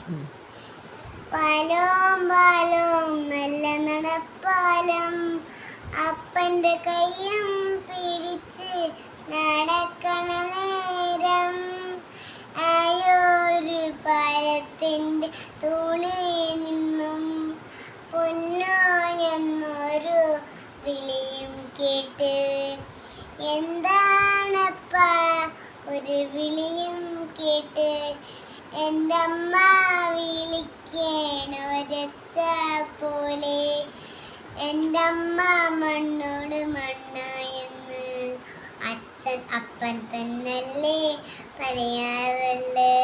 Teacher ബാക്കിയെല്ലാം അമ്മ പറഞ്ഞിരുവേ പാലോം പാലോം നല്ല നടപ്പാലം. അപ്പന്റെ കയ്യും പിടിച്ച് നടക്കണ നേരം. ആയൊരു പാലത്തിന്റെ തൂണി നിന്നും പൊന്നോ എന്നൊരു വിളിയും കേട്ട്. എന്താണപ്പ ഒരു വിളിയും എന്റെ അമ്മ വിളിക്കണ ഒരച്ച പോലെ എന്റെ അമ്മ മണ്ണോട് മണ്ണായെന്ന്. അച്ഛൻ അപ്പൻ തന്നല്ലേ പറയാറുള്ളേ.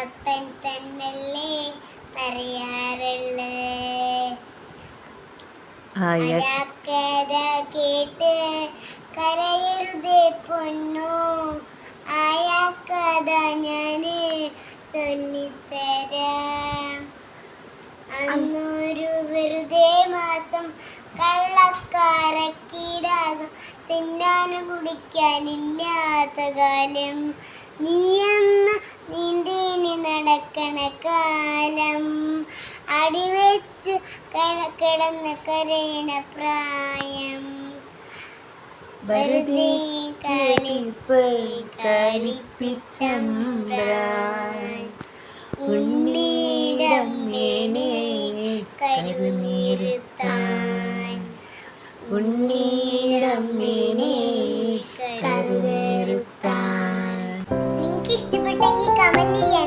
അപ്പൻ തന്നല്ലേ പറയാറുള്ളേ. കേട്ട് കരയരുതേ പൊന്നു. ചൊല്ലിത്തരാം അന്നൊരു വെറുതെ മാസം കള്ളക്കാരക്കീടാകും. തിന്നാനും കുടിക്കാനില്ലാത്ത കാലം. നീയെന്ന് നീന്തിനി നടക്കണ കാലം. അടിവെച്ചു കട- കിടന്ന് കരയണ പ്രായം. വെറുതെ കളിപ്പ് കളിപ്പിച്ചമ്പ്രാൻ. ഉണ്ണീടം നിങ്ങൾക്ക് ഇഷ്ടപ്പെട്ടെങ്കിൽ കമന്റ് ചെയ്യണം